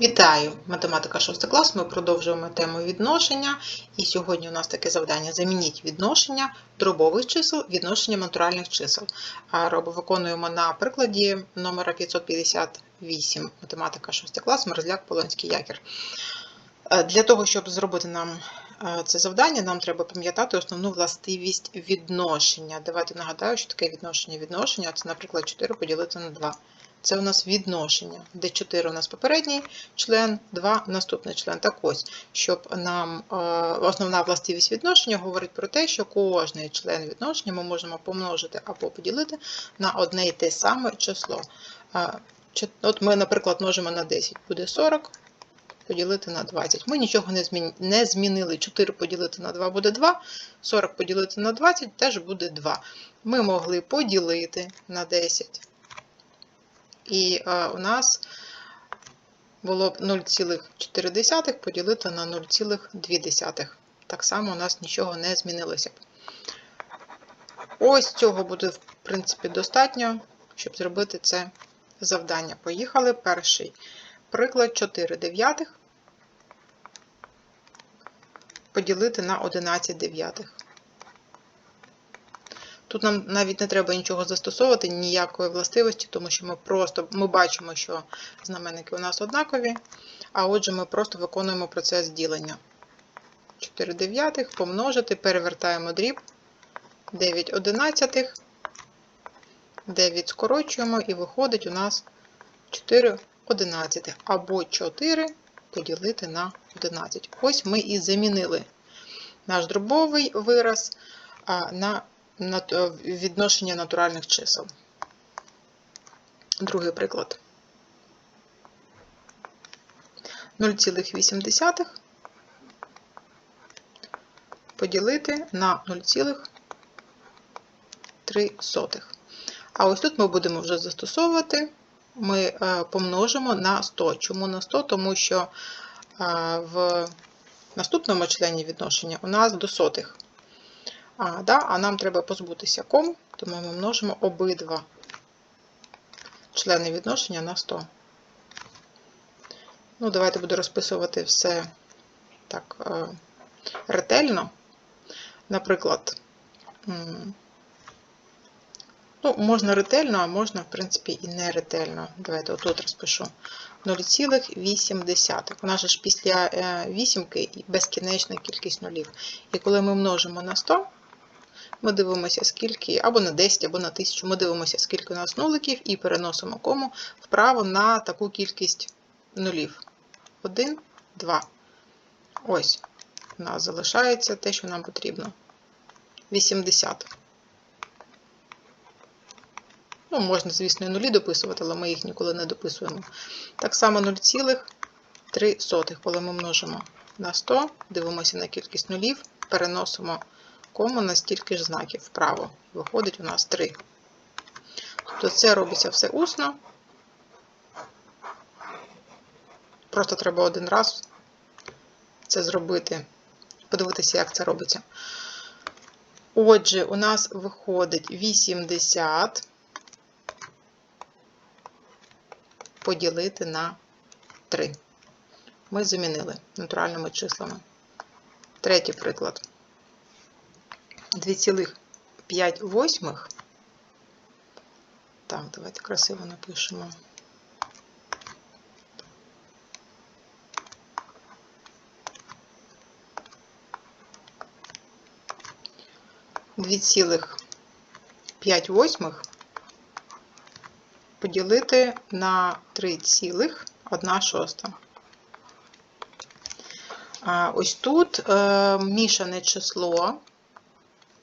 Вітаю! Математика 6 клас. Ми продовжуємо тему відношення. І сьогодні у нас таке завдання: замініть відношення дробових чисел відношенням натуральних чисел. Робо виконуємо на прикладі номера 558 математика 6 клас, Мерзляк Полонський якір. Е, Для того, щоб зробити нам е, це завдання, нам треба пам'ятати основну властивість відношення. Давайте нагадаю, що таке відношення. Відношення це, наприклад, 4 поділити на 2. Це у нас відношення, де 4 у нас попередній член, 2 наступний член. Так ось, щоб нам е, основна властивість відношення говорить про те, що кожний член відношення ми можемо помножити або поділити на одне і те саме число. Е, От ми, наприклад, множимо на 10, буде 40, поділити на 20. Ми нічого не, не змінили. 4 поділити на 2 буде 2, 40 поділити на 20 теж буде 2. Ми могли поділити на 10. І е, у нас було б 0,4 поділити на 0,2. Так само у нас нічого не змінилося. Ось цього буде, в принципі, достатньо, щоб зробити це завдання. Поїхали. Перший приклад 4 дев'ятих поділити на 11 дев'ятих. Тут нам навіть не треба нічого застосовувати, ніякої властивості, тому що ми просто ми бачимо, що знаменники у нас однакові, а отже, ми просто виконуємо процес ділення. 4 дев'ятих помножити, перевертаємо дріб, 9 одинадцятих, 9 скорочуємо і виходить у нас 4 одинадцятих, або 4 поділити на 11. Ось ми і замінили наш дробовий вираз на відношення натуральних чисел. Другий приклад. 0,8 поділити на 0,3. А ось тут ми будемо вже застосовувати, ми е, помножимо на 100. Чому на 100? Тому що е, в наступному члені відношення у нас до сотих. А, да, а нам треба позбутися ком, тому ми множимо обидва члени відношення на 100. Ну, давайте буду розписувати все так е, ретельно. Наприклад, ну, можна ретельно, а можна, в принципі, і не ретельно. Давайте отут розпишу 0,8. У нас же ж після е, вісімки безкінечна кількість нулів. І коли ми множимо на 100, ми дивимося, скільки, або на 10, або на 1000, ми дивимося, скільки у нас нуликів, і переносимо кому вправо на таку кількість нулів. 1, 2. Ось, у нас залишається те, що нам потрібно. 80. Ну, можна, звісно, і нулі дописувати, але ми їх ніколи не дописуємо. Так само 0,3, коли ми множимо на 100, дивимося на кількість нулів, переносимо кому на стільки ж знаків вправо. Виходить у нас 3. Тобто це робиться все усно. Просто треба один раз це зробити, подивитися, як це робиться. Отже, у нас виходить 80 поділити на 3. Ми замінили натуральними числами. Третій приклад. 2,5 восьмих. Так, давайте красиво напишемо. Дві цілих п'ять восьмих поділити на 3 цілих 1 шоста. Ось тут е, мішане число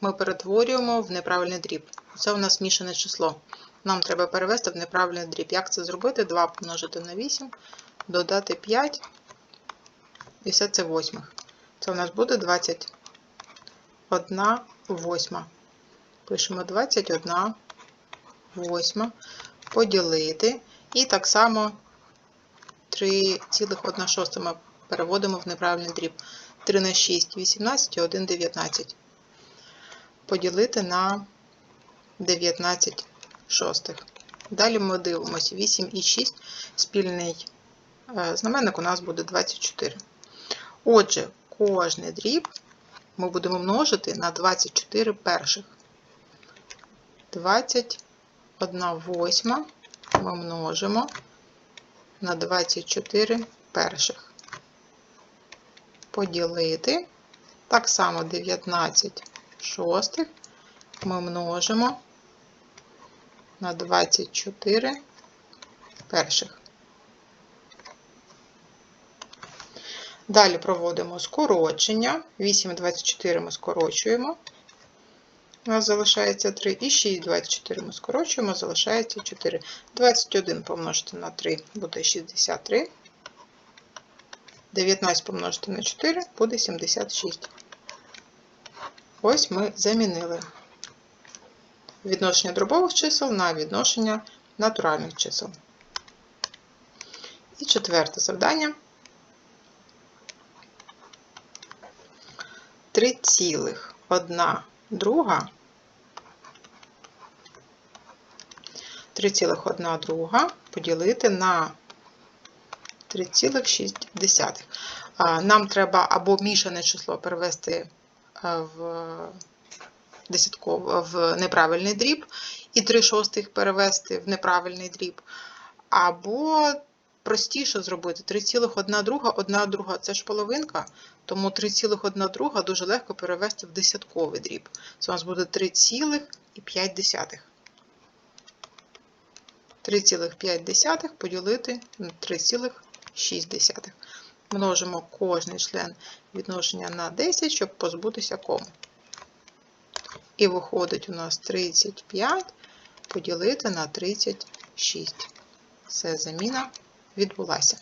ми перетворюємо в неправильний дріб. Це у нас мішане число. Нам треба перевести в неправильний дріб. Як це зробити? 2 помножити на 8, додати 5, і все це восьмих. Це у нас буде 21 восьма. Пишемо 21 восьма, поділити. І так само 3,1 шоста ми переводимо в неправильний дріб. 3 на 6, 18 і 1, 19 поділити на 19 шостих. Далі ми дивимося 8 і 6 спільний е, знаменник у нас буде 24. Отже, кожний дріб ми будемо множити на 24 перших. 21 восьма ми множимо на 24 перших. Поділити. Так само 19 шостих ми множимо на 24 перших. Далі проводимо скорочення. 8 24 ми скорочуємо. У нас залишається 3. І 6, 24 ми скорочуємо, залишається 4. 21 помножити на 3 буде 63. 19 помножити на 4 буде 76. Ось ми замінили відношення дробових чисел на відношення натуральних чисел. І четверте завдання. 3,1 друга 3,1 друга поділити на 3,6. Нам треба або мішане число перевести в десятково, в неправильний дріб, і 3 шостих перевести в неправильний дріб, або простіше зробити 3,1 друга, 1 друга це ж половинка, тому 3,1 друга дуже легко перевести в десятковий дріб. Це у нас буде 3,5. 3,5 поділити на 3,6. Множимо кожний член відношення на 10, щоб позбутися кому. І виходить у нас 35 поділити на 36. Все, заміна відбулася.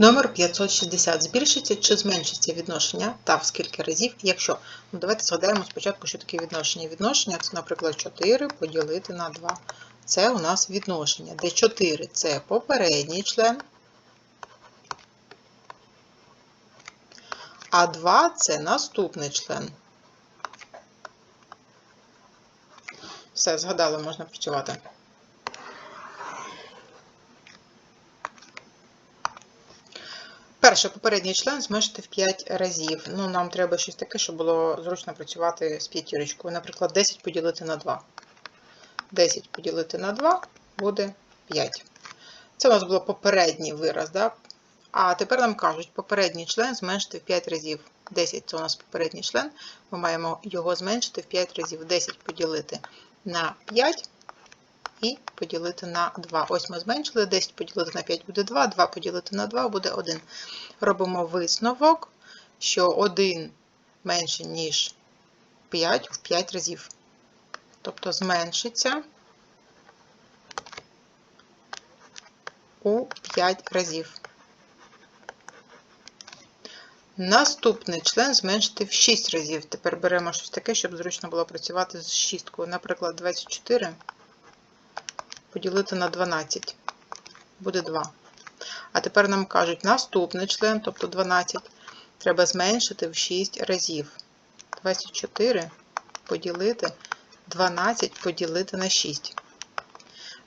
Номер 560. Збільшиться чи зменшиться відношення та в скільки разів, якщо. Ну, Давайте згадаємо спочатку, що таке відношення. Відношення це, наприклад, 4 поділити на 2. Це у нас відношення, де 4 це попередній член, а 2 це наступний член. Все, згадали, можна працювати. Перше, попередній член зменшити в 5 разів. Ну, Нам треба щось таке, щоб було зручно працювати з п'ятірочкою. Наприклад, 10 поділити на 2. 10 поділити на 2 буде 5. Це у нас було попередній вираз. Да? А тепер нам кажуть, попередній член зменшити в 5 разів. 10 це у нас попередній член. Ми маємо його зменшити в 5 разів. 10 поділити на 5 і поділити на 2. Ось ми зменшили, 10 поділити на 5 буде 2, 2 поділити на 2 буде 1. Робимо висновок, що 1 менше, ніж 5 в 5 разів. Тобто зменшиться у 5 разів. Наступний член зменшити в 6 разів. Тепер беремо щось таке, щоб зручно було працювати з шісткою. Наприклад, 24 поділити на 12. Буде 2. А тепер нам кажуть, наступний член, тобто 12, треба зменшити в 6 разів. 24 поділити 12 поділити на 6.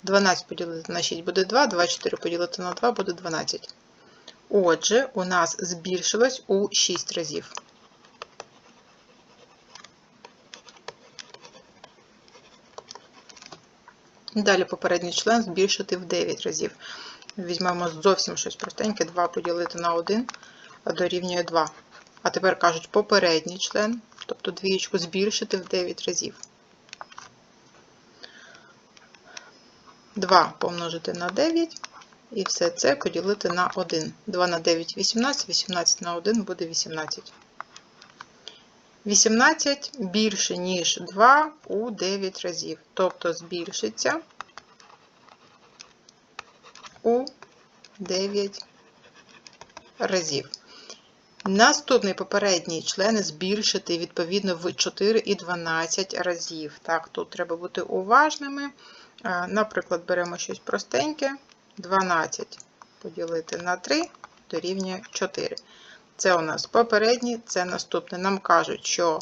12 поділити на 6 буде 2, 24 поділити на 2 буде 12. Отже, у нас збільшилось у 6 разів. Далі попередній член збільшити в 9 разів. Візьмемо зовсім щось простеньке, 2 поділити на 1 дорівнює 2. А тепер кажуть, попередній член, тобто двієчку, збільшити в 9 разів. 2 помножити на 9, і все це поділити на 1. 2 на 9 18, 18 на 1 буде 18. 18 більше, ніж 2 у 9 разів. Тобто збільшиться у 9 разів. Наступний попередній член збільшити відповідно в 4 і 12 разів. Так, тут треба бути уважними. Наприклад, беремо щось простеньке. 12 поділити на 3 дорівнює 4. Це у нас попередній, це наступний. Нам кажуть, що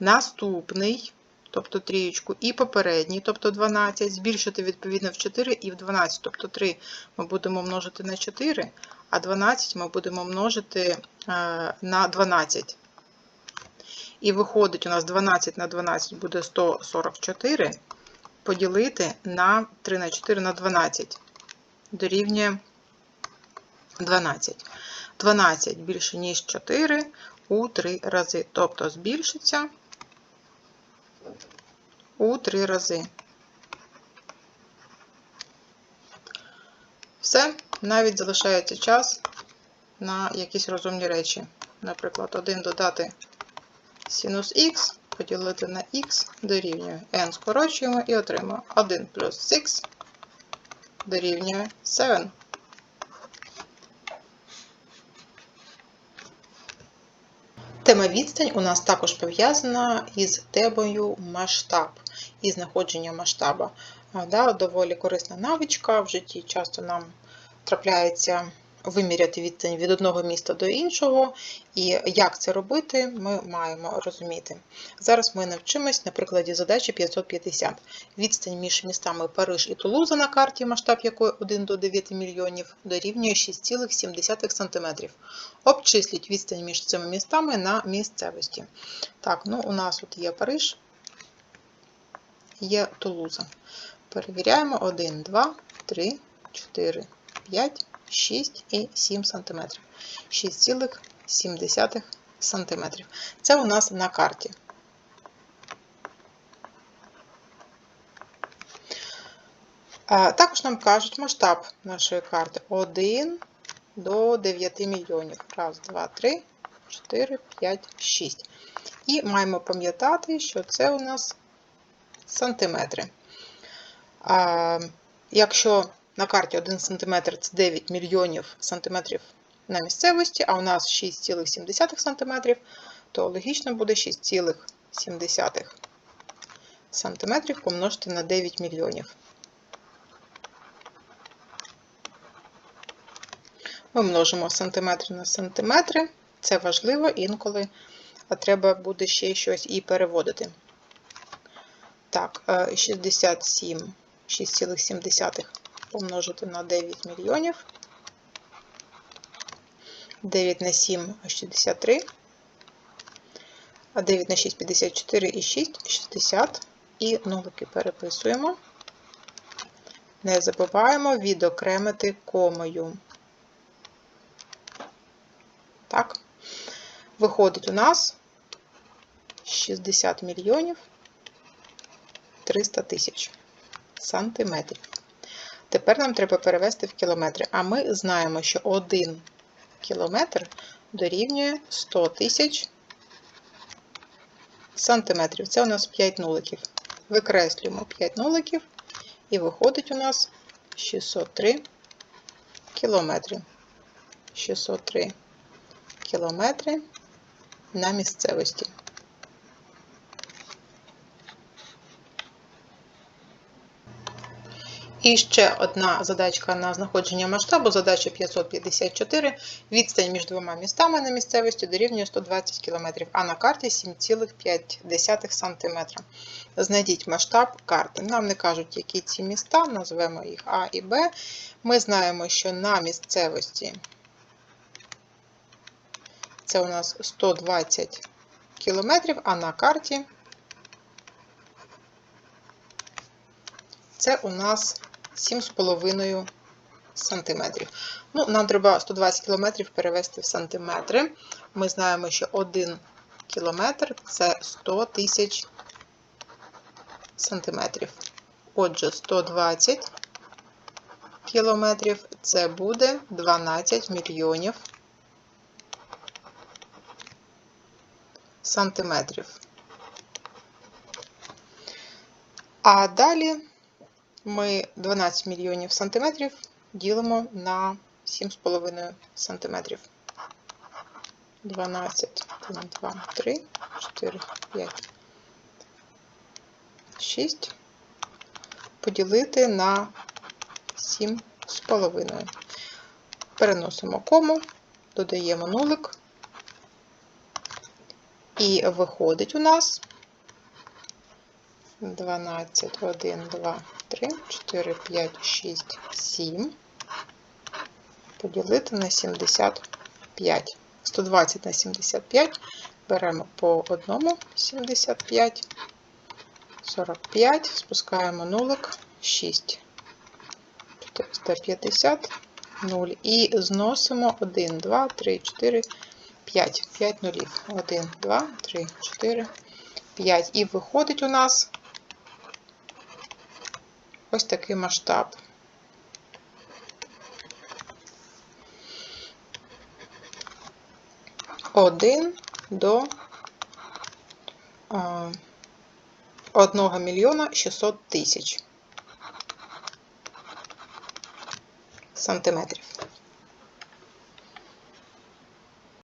наступний тобто трієчку, і попередній, тобто 12, збільшити відповідно в 4 і в 12, тобто 3 ми будемо множити на 4, а 12 ми будемо множити е, на 12. І виходить, у нас 12 на 12 буде 144, поділити на 3 на 4 на 12, дорівнює 12. 12 більше, ніж 4 у 3 рази. Тобто збільшиться у 3 рази. Все, навіть залишається час на якісь розумні речі. Наприклад, 1 додати синус х поділити на х дорівнює n скорочуємо і отримаємо 1 плюс 6 дорівнює 7. Тема відстань у нас також пов'язана із темою масштаб і знаходження масштаба. Да, Доволі корисна навичка. В житті часто нам трапляється виміряти відстань від одного міста до іншого, і як це робити, ми маємо розуміти. Зараз ми навчимось на прикладі задачі 550. Відстань між містами Париж і Тулуза на карті, масштаб якої 1 до 9 мільйонів, дорівнює 6,7 см. Обчисліть відстань між цими містами на місцевості. Так, ну у нас тут є Париж, є Тулуза. Перевіряємо 1, 2, 3, 4, 5. 6 і 7 см. 6,7 см. Це у нас на карті. Також нам кажуть масштаб нашої карти 1 до 9 мільйонів. Раз, два, три, 4, 5, 6. І маємо пам'ятати, що це у нас сантиметри. Якщо на карті 1 см це 9 мільйонів сантиметрів на місцевості, а у нас 6,7 см, то логічно буде 6,7 см помножити на 9 мільйонів. Ми множимо сантиметри на сантиметри. Це важливо, інколи треба буде ще щось і переводити. Так, 67, е, 6,7 помножити на 9 мільйонів. 9 на 7 63. А 9 на 6 54 і 6 60. І нулики переписуємо. Не забуваємо відокремити комою. Так, виходить у нас 60 мільйонів 300 тисяч сантиметрів. Тепер нам треба перевести в кілометри. А ми знаємо, що 1 кілометр дорівнює 100 тисяч сантиметрів. Це у нас 5 нуликів. Викреслюємо 5 нуликів, і виходить у нас 603 кілометри. 603 кілометри на місцевості. І ще одна задачка на знаходження масштабу, задача 554. Відстань між двома містами на місцевості дорівнює 120 км, а на карті 7,5 см. Знайдіть масштаб карти. Нам не кажуть, які ці міста, назвемо їх А і Б. Ми знаємо, що на місцевості це у нас 120 км, а на карті це у нас 7,5 см. Ну, Нам треба 120 км перевести в сантиметри. Ми знаємо, що 1 км це 100 тисяч сантиметрів. Отже, 120 кілометрів це буде 12 мільйонів сантиметрів. А далі ми 12 мільйонів сантиметрів ділимо на 7,5 сантиметрів. 12, 1, 2, 3, 4, 5, 6. Поділити на 7,5. Переносимо кому, додаємо нулик. І виходить у нас 12, 1, 2, 3, 4, 5, 6, 7. Поділити на 75. 120 на 75. Беремо по одному 75. 45. Спускаємо нулик 6. 450. 0. І зносимо 1, 2, 3, 4, 5. 5 нулів. 1, 2, 3, 4, 5. І виходить у нас ось такий масштаб. Один до одного 1 мільйона 600 тисяч сантиметрів.